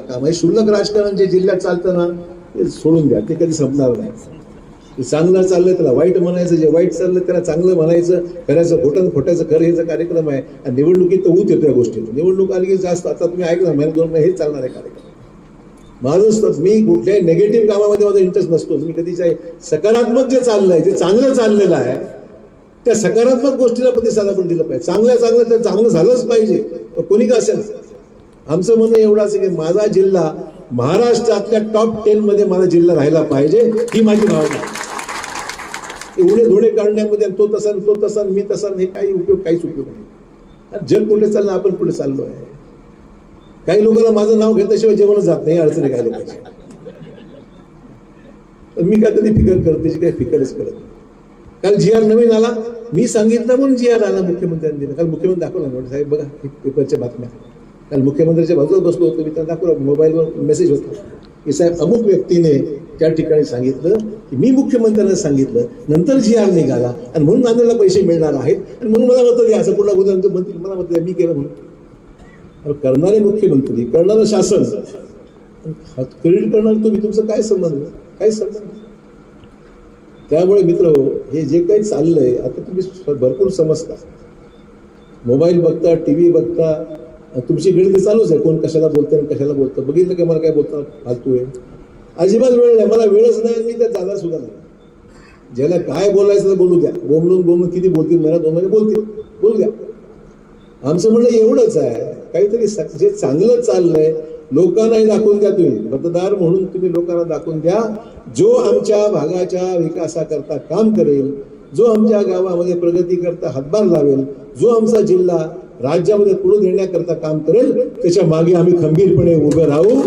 काम आहे. शुल्लक राजकारण जे जिल्ह्यात चालतं ना ते सोडून द्या. ते कधी संपणार नाही. ते चांगलं चाललंय त्याला वाईट म्हणायचं जे वाईट चाललंय त्याला चांगलं म्हणायचं खऱ्याचं खोटं खोट्याचं खरं ह्याचा कार्यक्रम आहे आणि निवडणुकीत तर ऊत येतो या गोष्टी निवडणूक आली की जास्त आता तुम्ही ऐकलं महिन्यात दोन महिने हेच चालणार आहे कार्यक्रम. माझं मी कुठल्याही नेगेटिव्ह कामामध्ये माझा इंटरेस्ट नसतो. मी कधीच आहे सकारात्मक जे चाललंय जे चांगलं चाललेलं आहे त्या सकारात्मक गोष्टीला प्रतिसाद आपण दिलं पाहिजे. चांगल्या चांगलं तर चांगलं झालंच पाहिजे. कोणी का असेल? आमचं म्हणणं एवढंच आहे की माझा जिल्हा महाराष्ट्रातल्या टॉप टेन मध्ये माझा जिल्हा राहिला पाहिजे ही माझी भावना आहे. एवढे धुळे काढण्यामध्ये तो तसा तो तसा मी तसा हे काही उपयोग काहीच उपयोग नाही. जग कुठे चाललं आपण कुठे चाललो आहे. काही लोकांना माझं नाव घेतल्याशिवाय जेवणच जात नाही अडचणी काय लोकांची. पण मी काय कधी फिकर करते काही फिकरच करत नाही. काल जी आर नवीन आला मी सांगितलं म्हणून जी आर आला मुख्यमंत्र्यांनी दिला. काल मुख्यमंत्री दाखवला साहेब बघा हे पेपरच्या बातम्या. काल मुख्यमंत्र्यांच्या बाजूला बसलो होतो. मी त्यांना दाखवलं मोबाईलवर मेसेज होता की साहेब अमुक व्यक्तीने त्या ठिकाणी सांगितलं की मी मुख्यमंत्र्यांना सांगितलं नंतर जी आर निघाला आणि म्हणून नांदेडला पैसे मिळणार आहेत आणि म्हणून मला मत द्या. असं कुठला गुन्हा मंत्री मला मत द्या. मी केलं म्हणून. करणारे मुख्यमंत्री करणारं शासन क्रेडिट करणार तुम्ही तुमचं काय संबंध? काय संबंध? त्यामुळे मित्र हे जे काही चाललंय आता तुम्ही भरपूर समजता. मोबाईल बघता टी व्ही बघता तुमची गणित चालूच आहे. कोण कशाला बोलतं आणि कशाला बोलतं बघितलं की मला काय बोलता फालतू आहे. अजिबात वेळ नाही. मला वेळच नाही मी त्या जागा सुद्धा नाही. ज्याला काय बोलायचं तर बोलू द्या. बोमलून बोमलून किती बोलतील? मला दोन महिने बोलतील. बोलू द्या. आमचं म्हणणं एवढंच आहे. काहीतरी जे चांगलं चाललंय लोकांनाही दाखवून द्या तुम्ही. मतदार म्हणून तुम्ही लोकांना दाखवून द्या. जो आमच्या भागाच्या विकासाकरता काम करेल जो आमच्या गावामध्ये प्रगती करता हातभार लावेल जो आमचा जिल्हा राज्यामध्ये पुढे नेण्याकरता काम करेल त्याच्यामागे आम्ही खंबीरपणे उभं राहू.